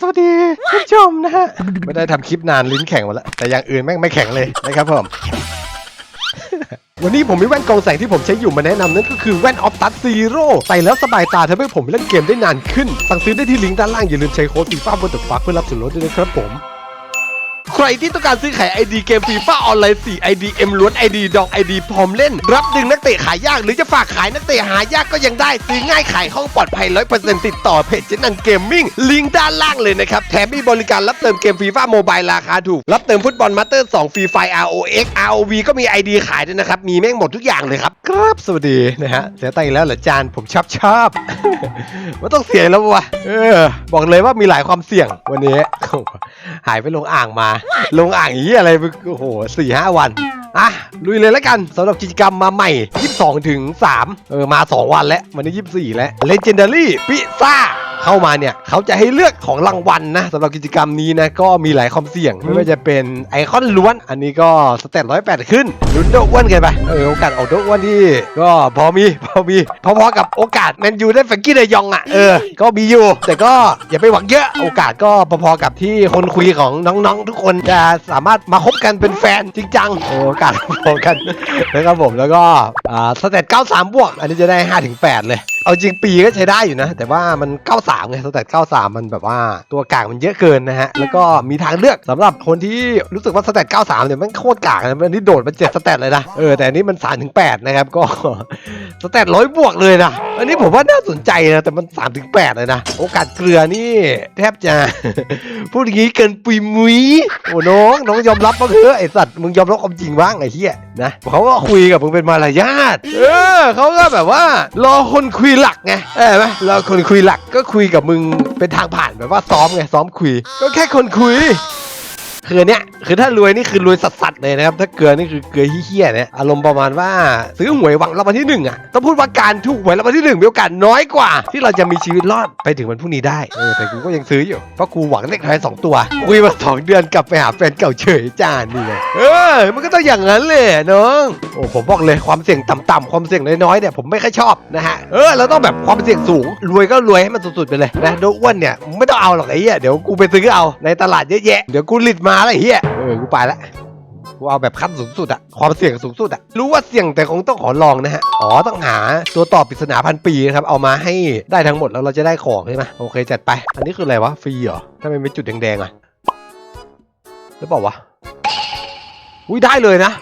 สวัสดีท่านผู้ชมนะฮะ ไม่ได้ทำคลิปนานลิ้นแข็งหมาแล้ว แต่อย่างอื่นแม่งไม่แข็งเลยนะครับผม วันนี้ผมมีแว่นกรองแสงที่ผมใช้อยู่มาแนะนำนั่นก็คือแว่นออฟตัสซีโร่ใส่แล้วสบายตาทำให้ผมเล่นเกมได้นานขึ้น สั่งซื้อได้ที่ลิงก์ด้านล่างอย่าลืมใช้โค้ดฟีฟ่าบนตึกฟักเพื่อรับส่วนลดด้วยนะครับผม ใครที่ต้องการซื้อขาย ID เกมฟีฟ่าออนไลน์4 ID M ล้วน ID ดอง ID พร้อมเล่น รับดึงนักเตะขายยาก หรือจะฝากขายนักเตะหายากก็ยังได้ ซื้อง่ายขายห้องปลอดภัย 100%ติดต่อเพจเจนันเกมมิ่งลิงก์ด้านล่างเลยนะครับ แถมมีบริการรับเติมเกมฟีฟ่าโมบายราคาถูก รับเติมฟุตบอลมาสเตอร์2ฟรีไฟ ROX ROV ก็มี ID ขายด้วยนะครับ มีแม่งหมดทุกอย่างเลยครับ ครับสวัสดีนะฮะเสียตังค์อีกแล้วเหรอจานผมชอบชอบว่าต้องเสียแล้ววะเออบอกเลยว่ามีหลายความเสี่ยงวันนี้หายไปลงอ่างมาลงอ่างอย่างนี้ยอะไรไปโอ้โหสี่ห้าวันอะลุยเลยแล้วกันสำหรับกิจกรรมมาใหม่ 22 ถึง 3 เออ มา 2 วันแล้ว วันนี้ 24 แล้ว Legendary พิซซ่า เข้ามาเนี่ยเขาจะให้เลือกของรางวัลนะสำหรับกิจกรรมนี้นะก็มีหลายความเสี่ยงไม่ว่าจะเป็นไอคอนล้วน อันนี้ก็สเตตร้อยแปดขึ้นลุ้นโดอ้วนกันไปเออโอกาสออกโดอ้วนที่ ก็พอมีพอมีพอๆกับโอกาสแมนยูได้แฟรงกี้เดยองอะเออก็มีอยู่ แต่ก็อย่าไปหวังเยอะโอกาสก็พอๆกับที่คนคุยของน้องๆ ทุกคนจะสามารถมาคบกันเป็นแฟนจริงจังเออโอกาสพอกันนะครับผมแล้วก็อ่าสเตต93บวกอันนี้จะได้5-8เลย เอาจริงปีก็ใช้ได้อยู่นะ แต่ว่ามัน 93 ไงสแตท93 มันแบบว่าตัวกากมันเยอะเกินนะฮะ แล้วก็มีทางเลือกสำหรับคนที่รู้สึกว่าสแตท93 เนี่ยมันโคตรกากนะมันนี่โดดมา7สแตทเลยนะ เออ แต่อันนี้มัน 3 ถึง 8 นะครับ ก็ สแตทร้อยบวกเลยนะ อันนี้ผมว่าน่าสนใจนะ แต่มัน 3 ถึง 8 เลยนะ โอกาสเกลือนี่ แทบจะ พูดอย่างนี้เกินปุยมุยโอ้น้องน้องยอมรับบ้างเถอะไอสัตว์มึงยอมรับความจริงบ้างไอ้เหี้ยนะเขาก็คุยกับมึงเป็นมารยาทเออเขาก็แบบว่ารอคนคุยหลักไงเออไหมรอคนคุยหลักก็คุยกับมึงเป็นทางผ่านแบบว่าซ้อมไงซ้อมคุย ก็แค่คนคุย คือเนี้ยคือถ้ารวยนี่คือรวยสัสๆเลยนะครับ ถ้าเกลือนี่คือเกลือเฮี้ยๆเนี่ยอารมณ์ประมาณว่าซื้อหวยหวังรางวัลที่หนึ่งอะต้องพูดว่าการถูกหวยรางวัลที่หนึ่งมีโอกาสน้อยกว่า ที่เราจะมีชีวิตรอดไปถึงวันพรุ่งนี้ได้เออแต่กูก็ยังซื้ออยู่เพราะกูหวังเลขท้ายสองตัวคุยมาสองเดือนกลับไปหาแฟนเก่าเฉยจานนี่ไงเออมันก็ต้องอย่างนั้นเลยน้องโอ้ผมบอกเลยความเสี่ยงต่ำๆความเสี่ยงน้อยๆเนี่ยผมไม่ค่อยชอบนะฮะเออเราต้องแบบความเสี่ยงสูงรวยก็รวยให้มันสุดๆไปเลยนะโดอ้วนเนี่ยไม่ต้องเอาหรอกไอ้เหี้ยเดี๋ยวกูไปซื้อเอาในตลาดเยอะแยะเดี๋ยวกูหลิดมาแล้วไอ้เหี้ยเออกูไปละกูเอาแบบขั้นสูงสุดอะความเสี่ยงสูงสุดอะรู้ว่าเสี่ยงแต่คงต้องขอลองนะฮะอ๋อต้องหาตัวตอบปริศนาพันปีนะครับเอามาให้ได้ทั้งหมดแล้วเราจะได้ของใช่ไหมโอเคจัดไป อันนี้คืออะไรวะฟรีเหรอทำไมเป็นจุดแดงๆอะหรือเปล่าวะอุ้ยได้เลยนะ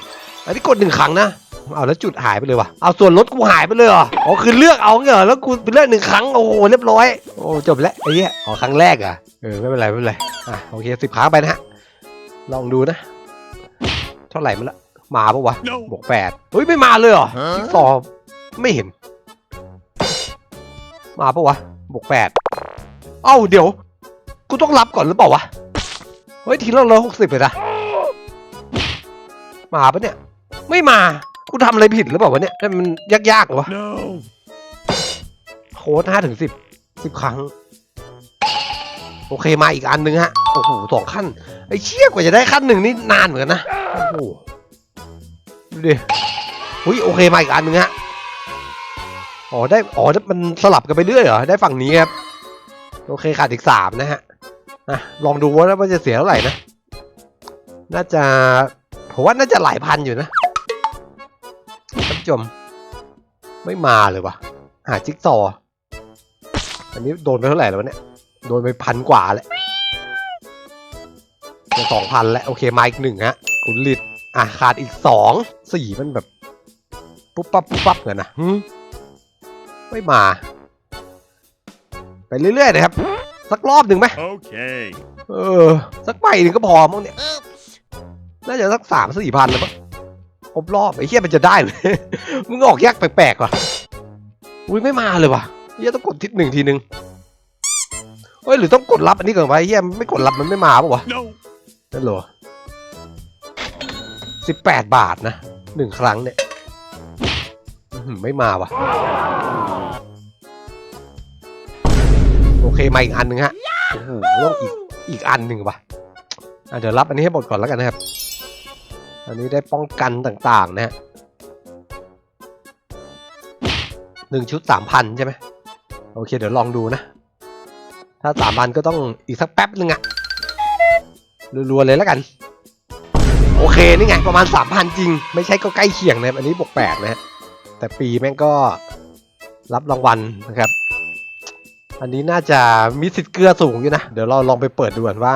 อันนี้กดหนึ่งครั้งนะเอาแล้วจุดหายไปเลยวะเอาส่วนลดกูหายไปเลยเหรออ๋อคือเลือกเอาเหรอแล้วกูไปเลือกหนึ่งครั้งโอ้โหเรียบร้อยโอ้จบแล้วไอ้เหี้ยอ๋อครั้งแรกอะเออไม่เป็นไรไม่เป็นไรอะโอเคสิบครั้งไปนะฮะ ลองดูนะ เท่าไหร่มันละ มาปะวะ No บวกแปดเฮ้ย ไม่มาเลยเหรอจิ๊กซอว์ไม่เห็น มาปะวะบวกแปดเอ้าเดี๋ยว กูต้องรับก่อนหรือเปล่าวะ เฮ้ย ทีละร้อยหกสิบเลยนะมาปะเนี่ย ไม่มา กูทำอะไรผิดหรือเปล่าวะเนี่ยนั่นมันยากๆเหรอวะ No. โค้ดห้าถึงสิบสิบครั้ง โอเคมาอีกอันหนึ่งฮะ โอ้โหสองขั้นไอ้เชี่ยกว่าจะได้ขั้นหนึ่งนี่นานเหมือนกันนะโอ้โหดูดิอุ้ยโอเคมาอีกอันหนึ่งฮะอ๋อได้อ๋อมันสลับกันไปเรื่อยเหรอได้ฝั่งนี้ครับโอเคขาดอีกสามนะฮะอะลองดูว่าว่าจะเสียเท่าไหร่นะน่าจะผมว่าน่าจะหลายพันอยู่นะท่านผู้ชมไม่มาเลยวะหาจิ๊กซอว์อันนี้โดนไปเท่าไหร่แล้วเนี่ยโดนไปพันกว่าแล้ว สองพันแล้ว โอเค มาอีกหนึ่งฮะคุณลิดอะขาดอีกสองสี่มันแบบ ปุ๊บปั๊บปุ๊บปั๊บเงินนะหึไม่มา ไปเรื่อยๆนะครับ สักรอบหนึ่งไหม Okay. เออ สักใบหนึ่งก็พอมั้งเนี่ย น่าจะสักสามสี่พันเลยมั้งครบรอบไอ้เหี้ยมันจะได้เลย มึงออกยากแปลกๆว่ะ อุ้ยไม่มาเลยว่ะเหี้ยต้องกดทิศหนึ่งทีนึงเฮ้ยหรือต้องกดรับอันนี้ก่อนวะไอ้เหี้ยไม่กดรับมันไม่มาปะวะ No. นั่นหรอสิบแปดบาทนะหนึ่งครั้งเนี่ยไม่มาว่ะ โอเค มาอีกอันหนึ่งฮะโอ้โหต้องอีกอีกอันหนึ่งว่ะเดี๋ยวรับอันนี้ให้หมดก่อนแล้วกันนะครับ อันนี้ได้ป้องกันต่างๆนะฮะหนึ่งชุดสามพันใช่ไหมโอเค เดี๋ยวลองดูนะ ถ้าสามพันก็ต้องอีกสักแป๊บหนึ่งอะ รัวๆเลยแล้วกัน โอเคนี่ไงประมาณ 3,000 จริง ไม่ใช่ก็ใกล้เคียงนะครับอันนี้บวก8นะฮะแต่ปีแม่งก็รับรางวัลนะครับ อันนี้น่าจะมีสิทธิ์เกลือสูงอยู่นะ เดี๋ยวเราลองไปเปิดดูกันว่า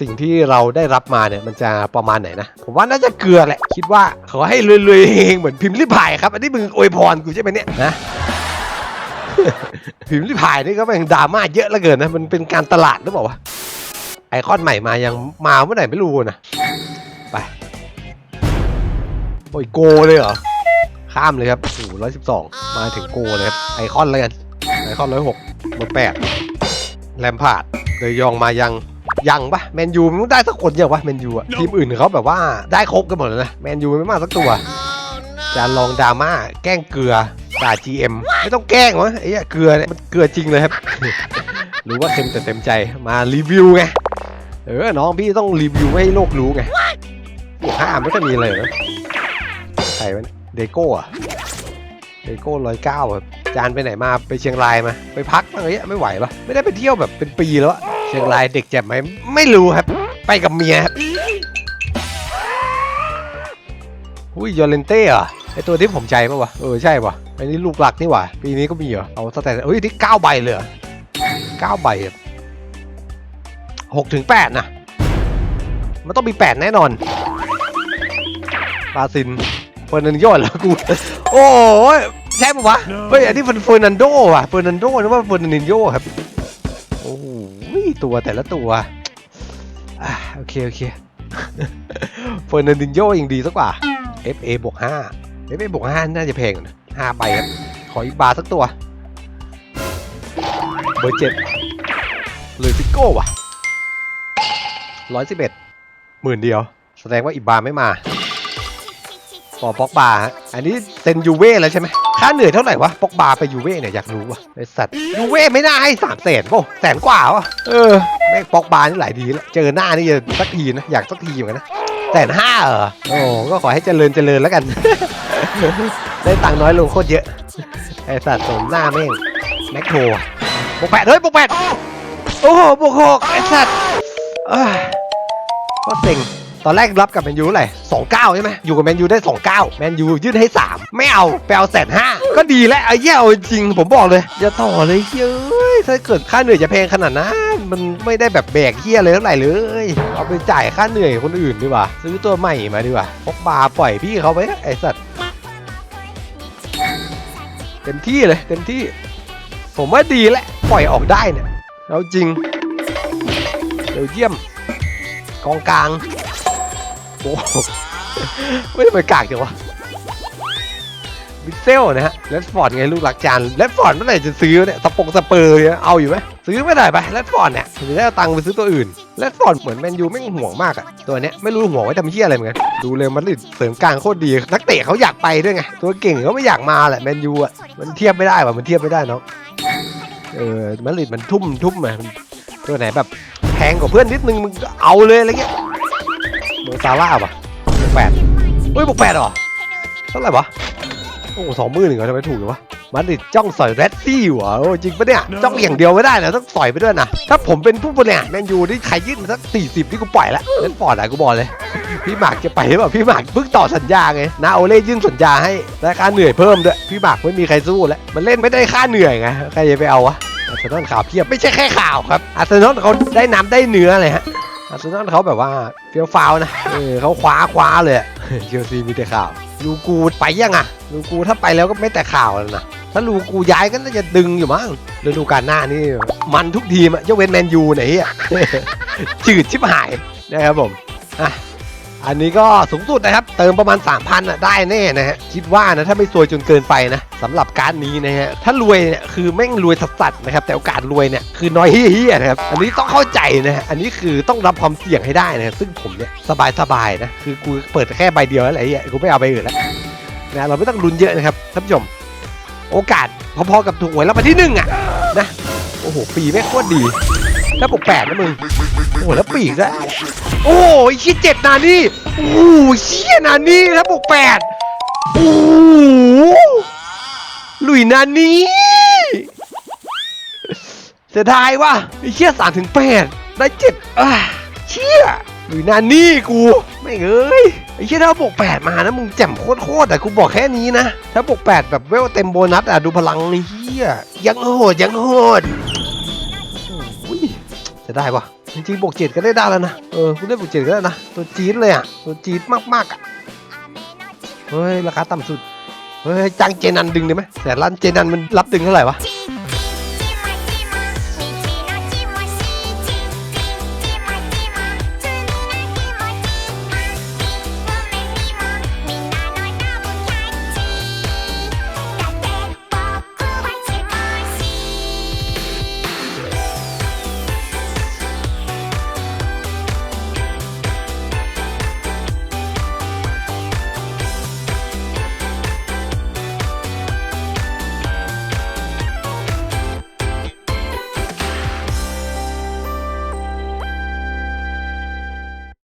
สิ่งที่เราได้รับมาเนี่ยมันจะประมาณไหนนะ ผมว่าน่าจะเกลือแหละ คิดว่าขอให้รวยๆเองเหมือนพิมพ์ริพายครับ อันนี้มึงอวยพรกูใช่ไหมเนี่ยนะพิมพ์ริพายนี่ก็แม่งดราม่าเยอะเหลือเกินนะ มันเป็นการตลาดหรือเปล่าวะ คอนใหม่มายังมาเมื่อไหร่ไม่รู้นะไปโอ้ยโกเลยเหรอข้ามเลยครับโอ้โหร้อยสิบสองมาถึงโกเลยครับไอคอนเลยกันไอคอนร้อยหกเบอร์แปดแลมพาร์ดเดยยองมายังยังปะแมนยูมันได้สักคนยังวะแมนยูอะทีมอื่นเขาแบบว่าได้ครบกันหมดเลยนะแมนยูไม่มาสักตัวจะลองดราม่าแกล้งเกลือด่า GM ไม่ต้องแกล้งวะไอ้เหี้ยเกลือเนี่ยมันเกลือจริงเลยครับ หรือว่าเต็มแต่เต็มใจมารีวิวไง เออ น้องพี่ต้องรีวิวให้โลกรู้ไงบวกห้าไม่ค่อยมีเลยนะใครวะเนี่ยเดโก้อะเดโก้ร้อยเก้าอะจานไปไหนมาไปเชียงรายมา ไปพักบ้างเงี้ยไม่ไหวปะไม่ได้ไปเที่ยวแบบเป็นปีแล้วอะเชียงรายเด็กแจ่มไหมไม่รู้ครับ ไปกับเมียครับอุ้ยยอร์เลนเต้เหรอะไอตัวที่ผมใจปะวะเออใช่ปะไอนี่ลูกหลักนี่หว่าปีนี้ก็มีเหรอเอาสแตนเฮ้ยที่เก้าใบเลยเหรอเก้าใบอะ หกถึงแปดนะมันต้องมีแปดแน่นอนบราซินเฟอร์นันโยเหรอกู โอ้ยใช่ปะวะเฮ้ยอันนี้เป็นเฟอร์นันโดว่ะเฟอร์นันโดนึกว่าเฟอร์นันโยครับ โอ้โหตัวแต่ละตัวอะโอเค โอเคเฟอร์นันดินโยยังดีสักกว่า FA บวกห้า FA บวกห้าน่าจะแพงนะห้าใบครับ ขออีกบาร์สักตัว เบอร์เจ็ดเลยฟิโก้ว่ะ ร้อยสิบเอ็ดหมื่นเดียว แสดงว่าอิบาไม่มาปอปอกบาฮะอันนี้เซ็นยูเว่แล้วใช่ไหมค่าเหนื่อยเท่าไหร่วะปอกบาไปยูเว่เนี่ยอยากรู้ว่ะไอสัตว์ยูเว่ไม่น่าให้สามแสนป่ะแสนกว่าวะเออแม่งปอกบานี่หลายทีแล้วเจอหน้านี่จะสักทีนะอยากสักทีเหมือนกันนะแสนห้าเหรอโอ้ก็ขอให้เจริญเจริญแล้วกัน ได้ตังค์น้อยลงโคตรเยอะไอสัตว์สมหน้าแม่งแม็กโทรอะบวกแปดเฮ้ยบวกแปดโอ้โหบวกหกไอสัตว์เอ้ย ก็เซ็งตอนแรกรับกับแมนยูเท่าไหร่สองเก้าใช่ไหมอยู่กับแมนยูได้สองเก้าแมนยูยื่นให้สามไม่เอาไปเอาแสนห้าก็ดีแล้วไอ้เหี้ยเอาจริงผมบอกเลยอย่าต่อเลยเฮ้ยถ้าเกิดค่าเหนื่อยจะแพงขนาดนั้นมันไม่ได้แบบแบกเหี้ยเลยเท่าไหร่เลย เอาไปจ่ายค่าเหนื่อยคนอื่นดีกว่าซื้อตัวใหม่มาดีกว่าพกบาปล่อยพี่เขาไปนะไอ้สัตว์เต็มที่เลยเต็มที่ ผมว่าดีแหละปล่อยออกได้เนี่ยเอาจริงเดี๋ยวเยี่ยม กองกลาง โอ้โหไม่ทำไมกากจังวะวิเซลนะฮะเลดฟอร์ดไงลูกหลักจานเลดฟอร์ดเมื่อไหร่จะซื้อเนี่ยสปงสเปอร์เนี่ยเอาอยู่ไหมซื้อไม่ได้ไปเลดฟอร์ดเนี่ยถึงจะได้เอาตังค์ไปซื้อตัวอื่นเลดฟอร์ดเหมือนแมนยูไม่ห่วงมากอะตัวเนี้ยไม่รู้ห่วงไว้ทำเหี้ยอะไรเหมือนกันดูเลยมันเสริมกลางโคตรดีนักเตะเขาอยากไปด้วยไงตัวเก่งเขาไม่อยากมาแหละแมนยูอะมันเทียบไม่ได้ว่ะมันเทียบไม่ได้เนาะเออมาดริดมันทุ่มทุ่มอะตัวไหนแบบ แพงกว่าเพื่อนนิดนึงมึงก็เอาเลยอะไรเงี้ยโมซาร่าป่ะบวกแปดเฮ้ยบวกแปดเหรอเท่าไหร่วะโอ้สองหมื่นหนึ่งเหรอทำไมถูกเลยวะมันดิจ้องสอยแรดซี่อยู่อะโอ้จริงปะเนี่ย จ้องอย่างเดียวไม่ได้นะต้องสอยไปด้วยนะ ถ้าผมเป็นผู้บริหารแมนยูนี่ใครยื่นมาสักสี่สิบที่กูปล่อยละเล่นฟอร์ดอะกูบอกเลย พี่หมากจะไปหรือเปล่าพี่หมากเพิ่งต่อสัญญาไงนาโอเล่ยื่นสัญญาให้และค่าเหนื่อยเพิ่มด้วยพี่หมากไม่มีใครสู้แล้วมันเล่นไม่ได้ค่าเหนื่อยไงใครจะไปเอาวะ อาร์เซนอลข่าวเพียบไม่ใช่แค่ข่าวครับอาร์เซนอลเขาได้น้ำได้เนื้อเลยฮะอาร์เซนอลเขาแบบว่าเฟี้ยวฟ้าวนะเออเขาคว้าคว้าเลยเชลซีมีแต่ข่าวลูกูไปยังอะลูกูถ้าไปแล้วก็ไม่แต่ข่าวแล้วนะถ้าลูกูย้ายก็น่าจะดึงอยู่มั้งฤดูกาลหน้านี่มันทุกทีมอะยกเว้นแมนยูไหนอะจืดชิบหายนะครับผมอะ อันนี้ก็สูงสุดนะครับ เติมประมาณ 3,000อะได้แน่นะฮะคิดว่านะถ้าไม่ซวยจนเกินไปนะสำหรับการนี้นะฮะถ้ารวยเนี่ยคือแม่งรวยสัสๆนะครับแต่โอกาสรวยเนี่ยคือน้อยเฮี้ยๆนะครับอันนี้ต้องเข้าใจนะฮะอันนี้คือต้องรับความเสี่ยงให้ได้นะซึ่งผมเนี่ยสบายๆนะคือกูเปิดแค่ใบเดียวแล้วไอ้เหี้ยกูไม่เอาใบอื่นแล้วนะเราไม่ต้องลุ้นเยอะนะครับท่านผู้ชมโอกาสพอๆกับถูกหวยแล้วมาที่หนึ่งอะนะโอ้โหปีแม่งโคตรดีถ้าปกแปดนะมึง โอ้แล้วปีกด้วโอ้ยชี้ยเจ็ดนานี่โอ้เชี่ยนานี่แล้วบวกแปดโอ้หลุยนานี่จะได้ว่ะไอ้เชี่ยสามถึงแปดได้เจ็ดอะเชี่ยหรือนานี่กูไม่เอ้ยไอ้เชี่ยถ้าบวกแปดมานะมึงแจ่มโคตรๆแต่กูบอกแค่นี้นะถ้าบวกแปดแบบเวลเต็มโบนัสอะดูพลังไอ้เฮียยังโหดยังโหดโอ้ยจะได้ปะ จริงๆบวกเจ็ดก็ได้ได้แล้วนะ เออคุณได้บวกเจ็ดก็ได้นะ ตัวจี๊ดเลยอะ ตัวจี๊ดมากๆอะ เฮ้ย ราคาต่ำสุด เฮ้ยจ้างเจนันดึงได้ไหมแสนล้านเจนันมันรับดึงเท่าไหร่วะ